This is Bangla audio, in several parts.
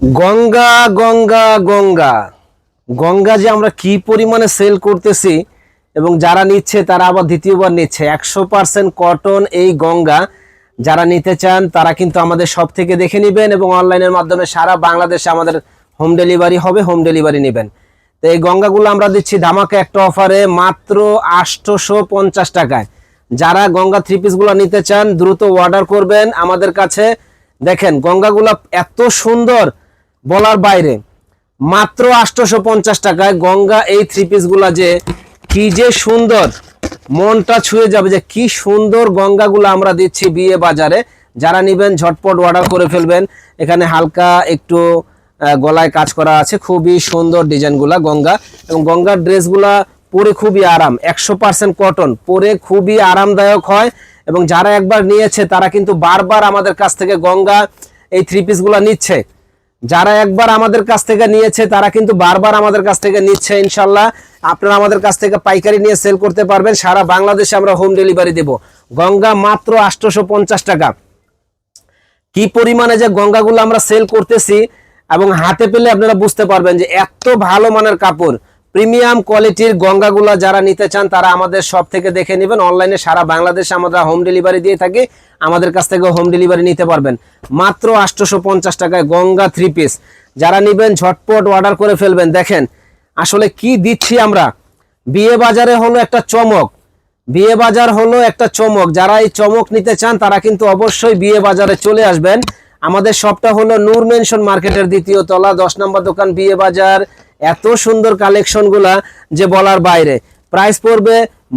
গঙ্গা গঙ্গা গঙ্গা। গঙ্গা যে আমরা কি পরিমাণে সেল করতেছি এবং যারা নিচ্ছে তারা আবার দ্বিতীয়বার নিচ্ছে। একশো পার্সেন্ট কটন এই গঙ্গা। যারা নিতে চান তারা কিন্তু আমাদের সব থেকে দেখে নেবেন এবং অনলাইনের মাধ্যমে সারা বাংলাদেশে আমাদের হোম ডেলিভারি হবে হোম ডেলিভারি নেবেন। তো এই গঙ্গাগুলো আমরা দিচ্ছি ধামাকা একটা অফারে মাত্র আটশোশো পঞ্চাশ টাকায়। যারা গঙ্গা থ্রি পিসগুলো নিতে চান দ্রুত অর্ডার করবেন আমাদের কাছে। দেখেন গঙ্গাগুলো এত সুন্দর। বলার বাইরে, মাত্র আটশোশো পঞ্চাশ টাকায় গঙ্গা এই থ্রি পিসগুলা যে কি যে সুন্দর, মনটা ছুঁয়ে যাবে যে কি সুন্দর গঙ্গাগুলো আমরা দিচ্ছি বিয়ে বাজারে। যারা নিবেন, ঝটপট অর্ডার করে ফেলবেন। এখানে হালকা একটু গলায় কাজ করা আছে। খুবই সুন্দর ডিজাইনগুলা গঙ্গা। এবং গঙ্গার ড্রেসগুলা পরে খুবই আরাম, একশো পার্সেন্ট কটন পরে খুবই আরামদায়ক হয়। এবং যারা একবার নিয়েছে, তারা কিন্তু বারবার আমাদের কাছ থেকে গঙ্গা এই থ্রি পিসগুলা নিচ্ছে। যারা একবার আমাদের কাছ থেকে নিয়েছে, তারা কিন্তু বারবার আমাদের কাছ থেকে নিচ্ছে ইনশাল্লাহ। আপনারা আমাদের কাছ থেকে পাইকারি নিয়ে সেল করতে পারবেন। সারা বাংলাদেশে আমরা হোম ডেলিভারি দেব। গঙ্গা মাত্র আটশোশো পঞ্চাশ টাকা। কি পরিমাণে যে গঙ্গাগুলো আমরা সেল করতেছি এবং হাতে পেলে আপনারা বুঝতে পারবেন যে এত ভালো মানের কাপড়। প্রিমিয়াম কোয়ালিটির গঙ্গাগুলো যারা নিতে চান, তারা আমাদের সব থেকে দেখে নেবেন। অনলাইনে সারা বাংলাদেশে আমরা হোম ডেলিভারি দিয়ে থাকি। আমাদের কাছ থেকে হোম ডেলিভারি নিতে পারবেন। মাত্র আটশোশো পঞ্চাশ টাকায় গঙ্গা থ্রি পিস যারা নেবেন, ঝটপট অর্ডার করে ফেলবেন। দেখেন, আসলে কি দিচ্ছি আমরা? বিয়ে বাজারে হলো একটা চমক। বিয়ে বাজার হলো একটা চমক। যারা এই চমক নিতে চান, তারা কিন্তু অবশ্যই বিয়ে বাজারে চলে আসবেন। আমাদের শপটা হলো নূর মেনশন মার্কেটের দ্বিতীয় তলা, দশ নম্বর দোকান বিয়ে বাজার। এত সুন্দর কালেকশনগুলা যে বলার বাইরে। প্রাইস পড়বে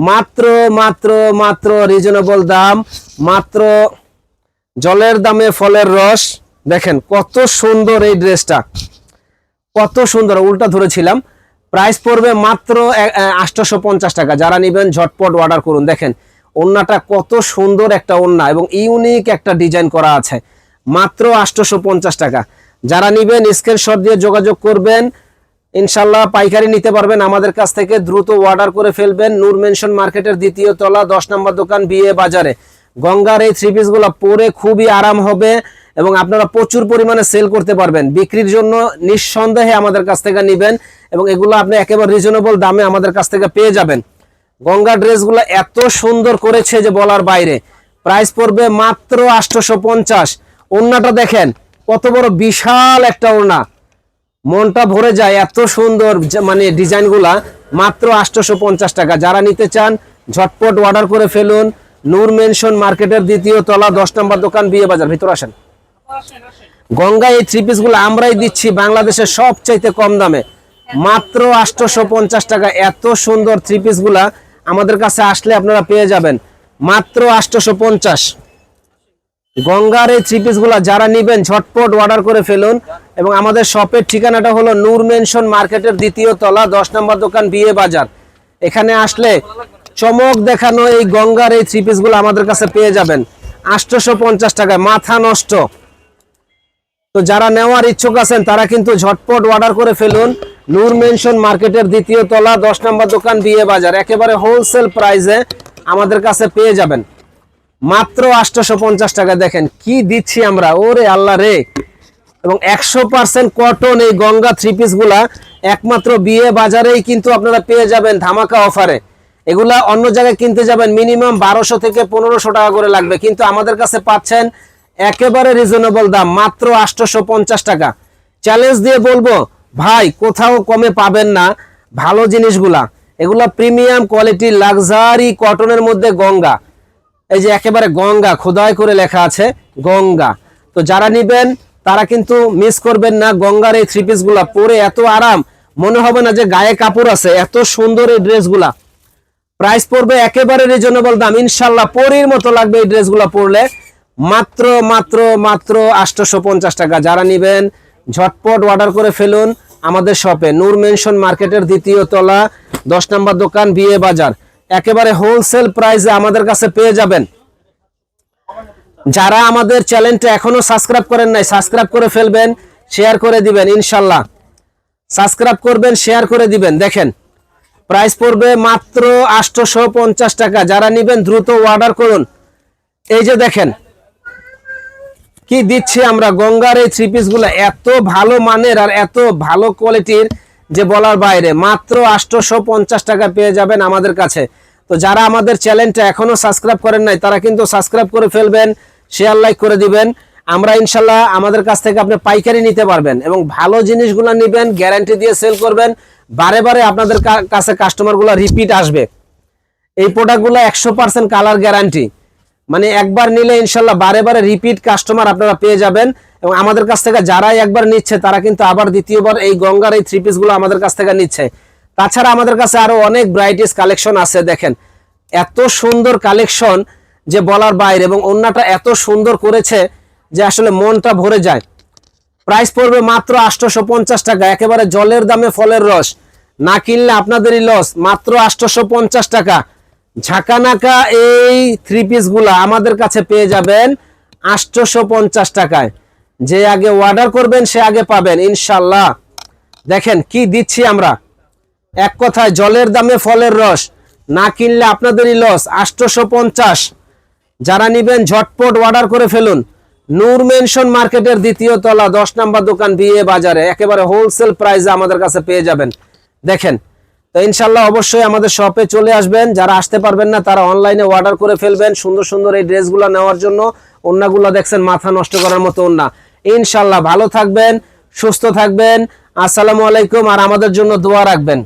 মাত্র মাত্র মাত্র রিজনেবল দাম, মাত্র জলের দামে ফলের রস। দেখেন কত সুন্দর এই ড্রেসটা। কত সুন্দর, উল্টা ধরেছিলাম। প্রাইস পড়বে মাত্র আটশোশো পঞ্চাশ টাকা। যারা নেবেন, ঝটপট অর্ডার করুন। দেখেন, ওন্নাটা কত সুন্দর একটা ওন্না এবং ইউনিক একটা ডিজাইন করা আছে। মাত্র আটশোশো টাকা। যারা নেবেন স্ক্রিনশট দিয়ে যোগাযোগ করবেন। ইনশাল্লাহ পাইকারি নিতে পারবেন। আমাদের কাছ থেকে দ্রুত অর্ডার করে ফেলবেন। নূর মেনশন মার্কেটের দ্বিতীয় তলা, দশ নম্বর দোকান, বিয়ে বাজারে। গঙ্গার এই থ্রি পিসগুলো পরে খুবই আরাম হবে এবং আপনারা প্রচুর পরিমাণে সেল করতে পারবেন। বিক্রির জন্য নিঃসন্দেহে আমাদের কাছ থেকে নেবেন এবং এগুলো আপনি একেবারে রিজনেবল দামে আমাদের কাছ থেকে পেয়ে যাবেন। গঙ্গা ড্রেসগুলো এত সুন্দর করেছে যে বলার বাইরে। প্রাইস পড়বে মাত্র আটশোশো পঞ্চাশ। ওড়নাটা দেখেন, কত বড় বিশাল একটা ওড়না। মনটা ভরে যায় এত সুন্দর মানে ডিজাইনগুলা মাত্র আটশোশো পঞ্চাশ টাকা। যারা নিতে চান, ঝটপট অর্ডার করে ফেলুন। নূর মেনশন মার্কেটের দ্বিতীয় তলা, দশ নম্বর দোকান, বিয়ে বাজার। ভিতর আসেন। গঙ্গা, এই থ্রি পিসগুলো আমরাই দিচ্ছি বাংলাদেশের সবচাইতে কম দামে। মাত্র আটশোশো পঞ্চাশ টাকা। এত সুন্দর থ্রি পিসগুলা আমাদের কাছে আসলে আপনারা পেয়ে যাবেন। মাত্র আটশোশো পঞ্চাশ। গঙ্গার এই থ্রি পিসগুলো যারা নিবেন, ঝটপট অর্ডার করে ফেলুন। এবং আমাদের শপের ঠিকানাটা হলো নূর মেনশন মার্কেটের দ্বিতীয় তলা, দশ নম্বর দোকান বিয়ে বাজার। এখানে আসলে চমক দেখানো এই গঙ্গার এই থ্রি আমাদের কাছে পেয়ে যাবেন। আটশোশো পঞ্চাশ টাকায়, মাথা নষ্ট। তো যারা নেওয়ার ইচ্ছুক আছেন, তারা কিন্তু ঝটপট অর্ডার করে ফেলুন। নূর মেনশন মার্কেটের দ্বিতীয় তলা, দশ নম্বর দোকান বিয়ে বাজার। একেবারে হোলসেল প্রাইসে আমাদের কাছে পেয়ে যাবেন। মাত্র আটশোশো পঞ্চাশ টাকা দেখেন, কি দিচ্ছি আমরা? ওরে আল্লাহ রে। এবং একশো পার্সেন্ট কটন এই গঙ্গা থ্রি পিসগুলা একমাত্র বিয়ে বাজারেই কিন্তু আপনারা পেয়ে যাবেন ধামাকা অফারে এগুলা অন্য জায়গায় কিনতে যাবেন মিনিমাম বারোশো থেকে পনেরোশো টাকা করে লাগবে। কিন্তু আমাদের কাছে পাচ্ছেন একেবারে রিজনেবল দাম, মাত্র আটশোশো পঞ্চাশ টাকা। চ্যালেঞ্জ দিয়ে বলব, ভাই, কোথাও কমে পাবেন না ভালো জিনিসগুলা। এগুলা প্রিমিয়াম কোয়ালিটি লাক্সারি কটনের মধ্যে গঙ্গা। এই যে একেবারে গঙ্গা, খোদাই করে লেখা আছে গঙ্গা। তো যারা নিবেন, তারা কিন্তু মিস করবেন না, গঙ্গার এই থ্রি পিসগুলা পরে এত আরাম। মনে হবে না যে গায়ে কাপড় আছে, এত সুন্দর এই ড্রেসগুলা প্রাইস পড়বে একেবারে রিজনেবল দাম। ইনশাল্লাহ পরির মতো লাগবে এই ড্রেসগুলো পরলে। মাত্র মাত্র মাত্র আটশোশো পঞ্চাশ টাকা। যারা নিবেন, ঝটপট অর্ডার করে ফেলুন আমাদের শপে নূর মেনশন মার্কেটের দ্বিতীয় তলা, দশ নম্বর দোকান, বিয়ে বাজার। একেবারে হোলসেল প্রাইসে আমাদের কাছে পেয়ে যাবেন। যারা আমাদের চ্যানেলটা এখনও সাবস্ক্রাইব করেন নাই সাবস্ক্রাইব করে ফেলবেন শেয়ার করে দিবেন, ইনশাল্লাহ। সাবস্ক্রাইব করবেন শেয়ার করে দিবেন। দেখেন প্রাইস পড়বে মাত্র আটশোশো পঞ্চাশ টাকা। যারা নেবেন, দ্রুত অর্ডার করুন। এই যে দেখেন, কি দিচ্ছি আমরা? গঙ্গার এই থ্রি পিসগুলো এত ভালো মানের আর এত ভালো কোয়ালিটির যে বলার বাইরে, মাত্র আটশোশো পঞ্চাশ টাকা পেয়ে যাবেন আমাদের কাছে। তো যারা আমাদের চ্যানেলটা এখনও সাবস্ক্রাইব করেন নাই, তারা কিন্তু সাবস্ক্রাইব করে ফেলবেন শেয়ার লাইক করে দিবেন। আমরা ইনশাল্লাহ আমাদের কাছ থেকে আপনি পাইকারি নিতে পারবেন এবং ভালো জিনিসগুলো নেবেন গ্যারান্টি দিয়ে সেল করবেন। বারে বারে আপনাদের কাছে কাস্টমারগুলো রিপিট আসবে। এই প্রোডাক্টগুলো একশো পার্সেন্ট কালার গ্যারান্টি মানে একবার নিলে ইনশাল্লাহ বারে বারে রিপিট কাস্টমার আপনারা পেয়ে যাবেন। এবং আমাদের কাছ থেকে যারাই একবার নিচ্ছে, তারা কিন্তু আবার দ্বিতীয়বার এই গঙ্গার এই থ্রি পিসগুলো আমাদের কাছ থেকে নিচ্ছে। তাছাড়া আমাদের কাছে আরও অনেক ব্রাইটিস কালেকশন আছে, দেখেন। এত সুন্দর কালেকশন যে বলার বাইরে এবং অন্যটা এত সুন্দর করেছে যে আসলে মনটা ভরে যায়। প্রাইস পড়বে মাত্র আটশোশো পঞ্চাশ টাকা, একেবারে জলের দামে ফলের রস। না কিনলে আপনাদেরই লস মাত্র আটশোশো পঞ্চাশ টাকা। ঝাঁকানাকা এই থ্রি পিসগুলা আমাদের কাছে পেয়ে যাবেন আটশোশো পঞ্চাশ টাকায়। যে আগে অর্ডার করবেন, সে আগে পাবেন ইনশাল্লাহ দেখেন কি দিচ্ছি আমরা। এক কথায় জলের দামে ফলের রস, না কিনলে আপনাদেরই লস আটশোশো পঞ্চাশ যারা নিবেন, ঝটপট অর্ডার করে ফেলুন। নূর মেনশন মার্কেটের দ্বিতীয় তলা, দশ নাম্বার দোকান, বিয়ে বাজারে। একেবারে হোলসেল প্রাইসে আমাদের কাছে পেয়ে যাবেন। দেখেন, তো ইনশাল্লাহ অবশ্যই আমাদের শপে চলে আসবেন। যারা আসতে পারবেন না, তারা অনলাইনে অর্ডার করে ফেলবেন। সুন্দর সুন্দর এই ড্রেসগুলো নেওয়ার জন্য। অন্যগুলো দেখছেন, মাথা নষ্ট করার মতো অন্য। ইনশাল্লাহ ভালো থাকবেন সুস্থ থাকবেন। আসসালামু আলাইকুম আর আমাদের জন্য দোয়া রাখবেন।